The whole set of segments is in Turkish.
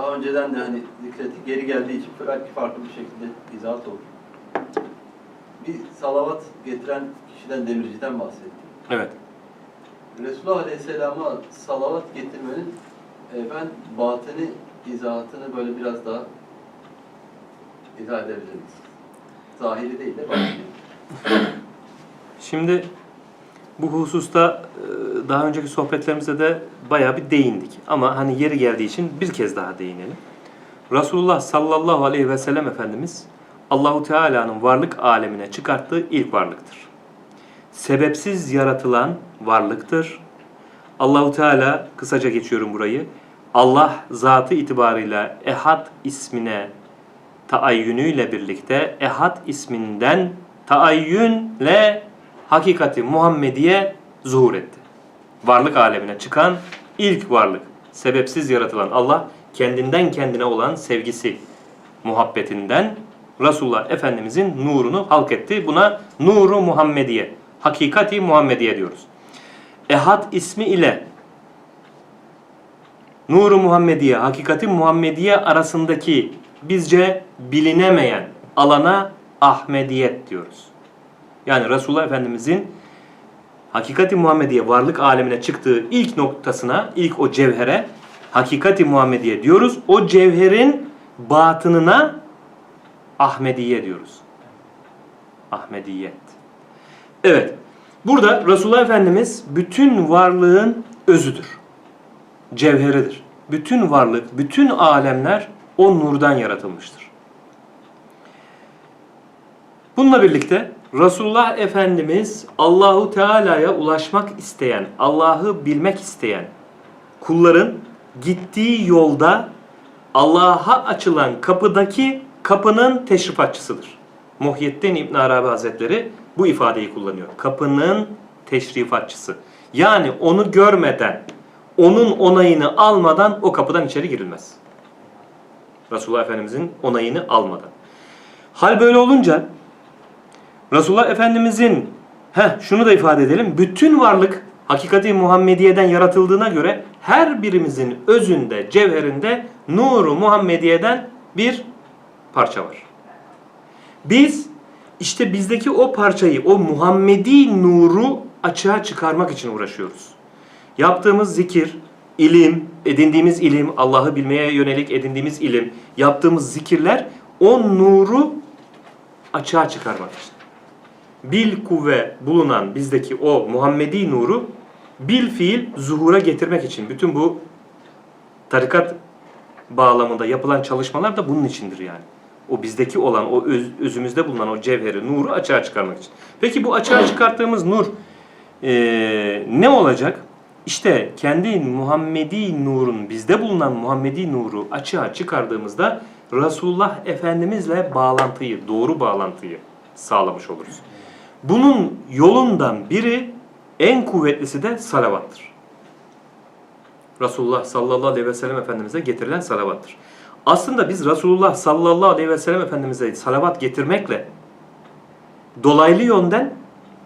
daha önceden de hani zikrettik geri geldiği için belki farklı bir şekilde izahat olur. Bir salavat getiren kişiden demirciden bahsetti. Evet. Resulullah Aleyhisselam'a salavat getirmenin e, ben batını izahatını böyle biraz daha izah edebilir miyiz? Zahiri değil de batini. Şimdi bu hususta e, daha önceki sohbetlerimizde de bayağı bir değindik. Ama hani yeri geldiği için bir kez daha değinelim. Resulullah sallallahu aleyhi ve sellem Efendimiz Allahu Teala'nın varlık alemine çıkarttığı ilk varlıktır. Sebepsiz yaratılan varlıktır. Allahu Teala kısaca geçiyorum burayı. Allah zatı itibarıyla Ehad ismine taayyünüyle birlikte Ehad isminden taayyünle hakikati Muhammediye zuhur etti. Varlık alemine çıkan ilk varlık. Sebepsiz yaratılan Allah kendinden kendine olan sevgisi, muhabbetinden Resulullah Efendimizin nurunu halk etti. Buna nuru Muhammediye, hakikati Muhammediye diyoruz. Ehad ismi ile Nuru Muhammediye, Hakikati Muhammediye arasındaki bizce bilinemeyen alana Ahmediyet diyoruz. Yani Resulullah Efendimizin Hakikati Muhammediye varlık alemine çıktığı ilk noktasına, ilk o cevhere Hakikati Muhammediye diyoruz. O cevherin batınına Ahmediye diyoruz. Ahmediyet. Evet. Burada Resulullah Efendimiz bütün varlığın özüdür. Cevheridir. Bütün varlık, bütün alemler o nurdan yaratılmıştır. Bununla birlikte Resulullah Efendimiz Allahu Teala'ya ulaşmak isteyen, Allah'ı bilmek isteyen kulların gittiği yolda Allah'a açılan kapıdaki kapının teşrifatçısıdır. Muhyiddin İbn Arabi Hazretleri bu ifadeyi kullanıyor. Kapının teşrifatçısı. Yani onu görmeden, onun onayını almadan o kapıdan içeri girilmez. Resulullah Efendimizin onayını almadan. Hal böyle olunca Resulullah Efendimizin heh, şunu da ifade edelim. Bütün varlık hakikati Muhammediye'den yaratıldığına göre her birimizin özünde, cevherinde nuru Muhammediye'den bir parça var. Biz işte bizdeki o parçayı, o Muhammedi nuru açığa çıkarmak için uğraşıyoruz. Yaptığımız zikir, ilim, edindiğimiz ilim, Allah'ı bilmeye yönelik edindiğimiz ilim, yaptığımız zikirler o nuru açığa çıkarmak için. Bil kuvve bulunan bizdeki o Muhammedi nuru bil fiil zuhura getirmek için bütün bu tarikat bağlamında yapılan çalışmalar da bunun içindir yani. O bizdeki olan, o öz, özümüzde bulunan o cevheri, nuru açığa çıkarmak için. Peki bu açığa çıkarttığımız nur eee, ne olacak? İşte kendi Muhammedi nurun, bizde bulunan Muhammedi nuru açığa çıkardığımızda Resulullah Efendimizle bağlantıyı, doğru bağlantıyı sağlamış oluruz. Bunun yolundan biri en kuvvetlisi de salavattır. Resulullah sallallahu aleyhi ve sellem Efendimiz'e getirilen salavattır. Aslında biz Resulullah sallallahu aleyhi ve sellem Efendimiz'e salavat getirmekle dolaylı yönden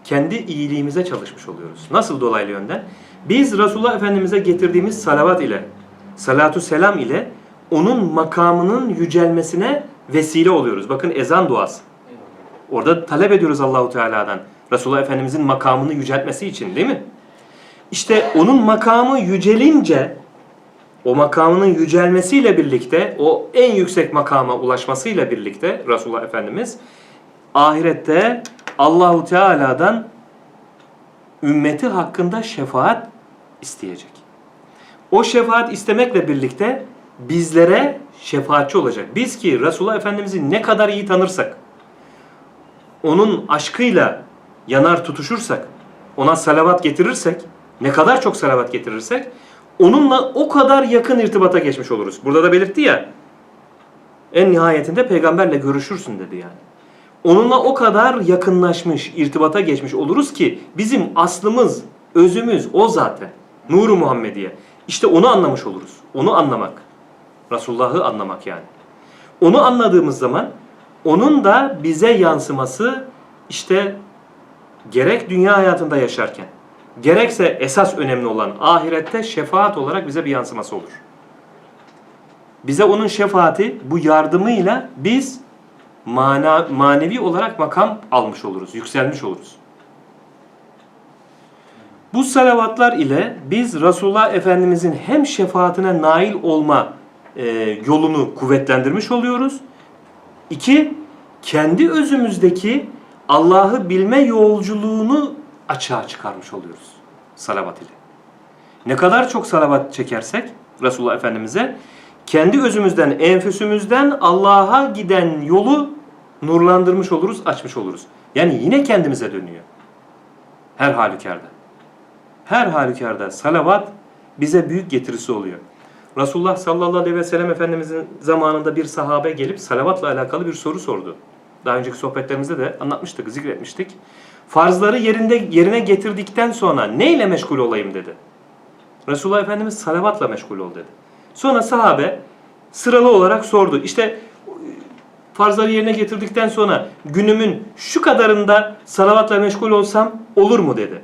kendi iyiliğimize çalışmış oluyoruz. Nasıl dolaylı yönden? Biz Resulullah Efendimiz'e getirdiğimiz salavat ile, salatu selam ile onun makamının yücelmesine vesile oluyoruz. Bakın ezan duası. Orada talep ediyoruz Allahu Teala'dan. Resulullah Efendimizin makamını yüceltmesi için değil mi? İşte onun makamı yücelince o makamının yücelmesiyle birlikte o en yüksek makama ulaşmasıyla birlikte Resulullah Efendimiz ahirette Allahu Teala'dan ümmeti hakkında şefaat isteyecek. O şefaat istemekle birlikte bizlere şefaatçi olacak. Biz ki Resulullah Efendimiz'i ne kadar iyi tanırsak, onun aşkıyla yanar tutuşursak, ona salavat getirirsek, ne kadar çok salavat getirirsek, onunla o kadar yakın irtibata geçmiş oluruz. Burada da belirtti ya, en nihayetinde peygamberle görüşürsün dedi yani. Onunla o kadar yakınlaşmış, irtibata geçmiş oluruz ki bizim aslımız, özümüz o zaten. Nuru Muhammediye. İşte onu anlamış oluruz. Onu anlamak. Resulullah'ı anlamak yani. Onu anladığımız zaman onun da bize yansıması işte gerek dünya hayatında yaşarken gerekse esas önemli olan ahirette şefaat olarak bize bir yansıması olur. Bize onun şefaati bu yardımıyla biz mana, manevi olarak makam almış oluruz, yükselmiş oluruz. Bu salavatlar ile biz Resulullah Efendimizin hem şefaatine nail olma e, yolunu kuvvetlendirmiş oluyoruz. İki, kendi özümüzdeki Allah'ı bilme yolculuğunu açığa çıkarmış oluyoruz salavat ile. Ne kadar çok salavat çekersek Resulullah Efendimiz'e kendi özümüzden, enfüsümüzden Allah'a giden yolu nurlandırmış oluruz, açmış oluruz. Yani yine kendimize dönüyor. Her halükarda. Her halükarda salavat bize büyük getirisi oluyor. Resulullah sallallahu aleyhi ve sellem Efendimizin zamanında bir sahabe gelip salavatla alakalı bir soru sordu. Daha önceki sohbetlerimizde de anlatmıştık, zikretmiştik. Farzları yerinde yerine getirdikten sonra neyle meşgul olayım dedi. Resulullah Efendimiz salavatla meşgul ol dedi. Sonra sahabe sıralı olarak sordu. İşte farzları yerine getirdikten sonra günümün şu kadarında salavatla meşgul olsam olur mu dedi.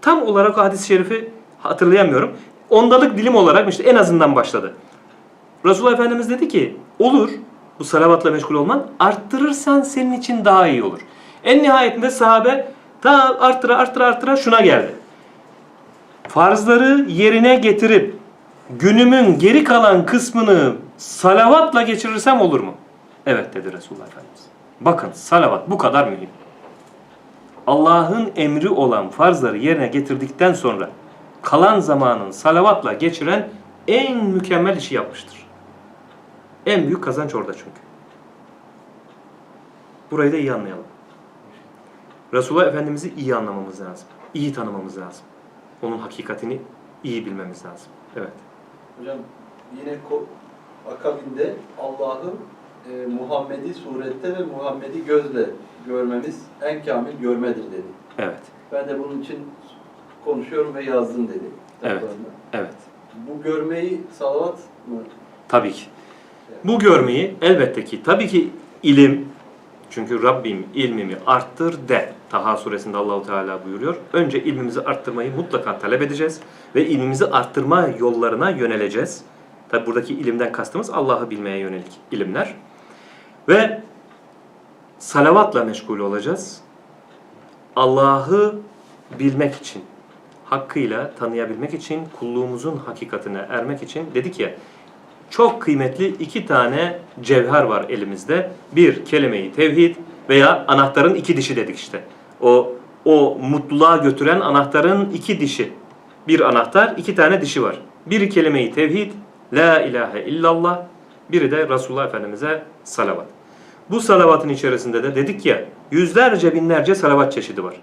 Tam olarak hadis-i şerifi hatırlayamıyorum. Ondalık dilim olarak işte en azından başladı. Resulullah Efendimiz dedi ki olur bu salavatla meşgul olman arttırırsan senin için daha iyi olur. En nihayetinde sahabe ta arttıra arttıra arttıra şuna geldi. Farzları yerine getirip günümün geri kalan kısmını salavatla geçirirsem olur mu? Evet dedi Resulullah Efendimiz. Bakın salavat bu kadar mühim. Allah'ın emri olan farzları yerine getirdikten sonra kalan zamanın salavatla geçiren en mükemmel işi yapmıştır. En büyük kazanç orada çünkü. Burayı da iyi anlayalım. Resulullah Efendimiz'i iyi anlamamız lazım. İyi tanımamız lazım. Onun hakikatini iyi bilmemiz lazım. Evet. Hocam yine akabinde Allah'ı e, Muhammed'i surette ve Muhammed'i gözle görmemiz en kamil görmedir dedi. Evet. Ben de bunun için konuşuyorum ve yazdım dedi. Evet. Evet. Bu görmeyi salavat mı? Tabii ki. Bu görmeyi elbette ki tabii ki ilim çünkü Rabbim ilmimi arttır de. Taha suresinde Allahu Teala buyuruyor. Önce ilmimizi arttırmayı mutlaka talep edeceğiz ve ilmimizi arttırma yollarına yöneleceğiz. Tabi buradaki ilimden kastımız Allah'ı bilmeye yönelik ilimler. Ve salavatla meşgul olacağız. Allah'ı bilmek için, hakkıyla tanıyabilmek için, kulluğumuzun hakikatine ermek için dedik ya, çok kıymetli iki tane cevher var elimizde. Bir, kelime-i tevhid veya anahtarın iki dişi dedik işte. O, o mutluluğa götüren anahtarın iki dişi. Bir anahtar, iki tane dişi var. Biri kelime-i tevhid, la ilahe illallah. Biri de Resulullah Efendimiz'e salavat. Bu salavatın içerisinde de dedik ya, yüzlerce binlerce salavat çeşidi var.